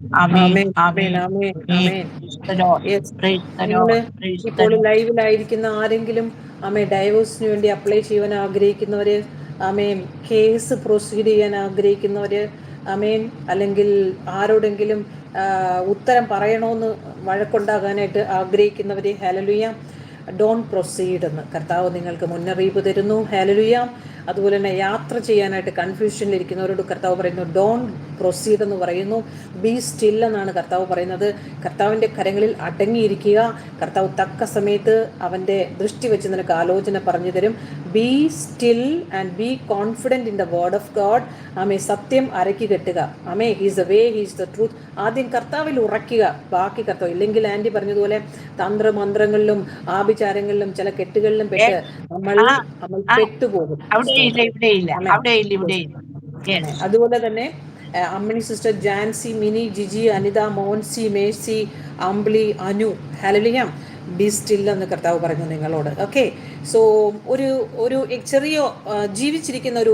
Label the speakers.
Speaker 1: ആമേൻ
Speaker 2: ആമേൻ ആമേൻ
Speaker 1: ആമേൻ
Speaker 2: ആമേൻ
Speaker 1: ആമേൻ.
Speaker 2: ആമേൻ.
Speaker 1: Praise the lord
Speaker 2: yes
Speaker 1: praise the
Speaker 2: നിങ്ങൾ
Speaker 1: ലോർഡ് പ്രൈസ് ദ
Speaker 2: ഇപ്പോൾ
Speaker 1: ലോർഡ്
Speaker 2: ലൈവിലായിരിക്കുന്ന ആരെങ്കിലും ആമേ ഡൈവോഴ്സിന് വേണ്ടി അപ്ലൈ ചെയ്യാൻ ആഗ്രഹിക്കുന്നവര് ആമേൻ കേസ് പ്രൊസീഡ് ചെയ്യാൻ ആഗ്രഹിക്കുന്നവര് ആമേൻ അല്ലെങ്കിൽ ആരോടെങ്കിലും ആ, ഉത്തരം പറയണമെന്ന് വഴക്കുണ്ടാകാനായിട്ട് ആഗ്രഹിക്കുന്നവര് ഹലലുയ ഡോൺ പ്രൊസീഡ് എന്ന്. കർത്താവ് നിങ്ങൾക്ക് മുന്നറിയിപ്പ് തരുന്നു. ഹലലുയ അതുപോലെ തന്നെ യാത്ര ചെയ്യാനായിട്ട് കൺഫ്യൂഷനിലിരിക്കുന്നവരോട് കർത്താവ് പറയുന്നു ഡോൺ പ്രൊസീഡ് എന്ന് പറയുന്നു. ബി സ്റ്റിൽ എന്നാണ് കർത്താവ് പറയുന്നത്. കർത്താവിന്റെ കരങ്ങളിൽ അടങ്ങിയിരിക്കുക. കർത്താവ് തക്ക സമയത്ത് അവന്റെ ദൃഷ്ടി വെച്ച് നിനക്ക് ആലോചന പറഞ്ഞു തരും. Be still and be confident in the word of God ആമേ സത്യം അരക്കി കെട്ടുക. ആമേ he's the way he's the truth ആദ്യം കർത്താവിൽ ഉറക്കുക ബാക്കി കർത്താവ് ഇല്ലെങ്കിൽ ആന്റി പറഞ്ഞതുപോലെ തന്ത്രമന്ത്രങ്ങളിലും ആഭിചാരങ്ങളിലും ചില കെട്ടുകളിലും പെട്ട് നമ്മൾ നമ്മൾ പെട്ടുപോകും. അതുപോലെ തന്നെ അമ്മണി അമ്മിണി സിസ്റ്റർ ജാൻസി മിനി ജിജി അനിത മോൻസി മേഴ്സി അംബ്ലി അനു ഹലലിയ ബി സ്റ്റിൽ എന്ന് കർത്താവ് പറഞ്ഞു നിങ്ങളോട്. ഓക്കെ സോ ഒരു ഒരു ചെറിയ ജീവിച്ചിരിക്കുന്ന ഒരു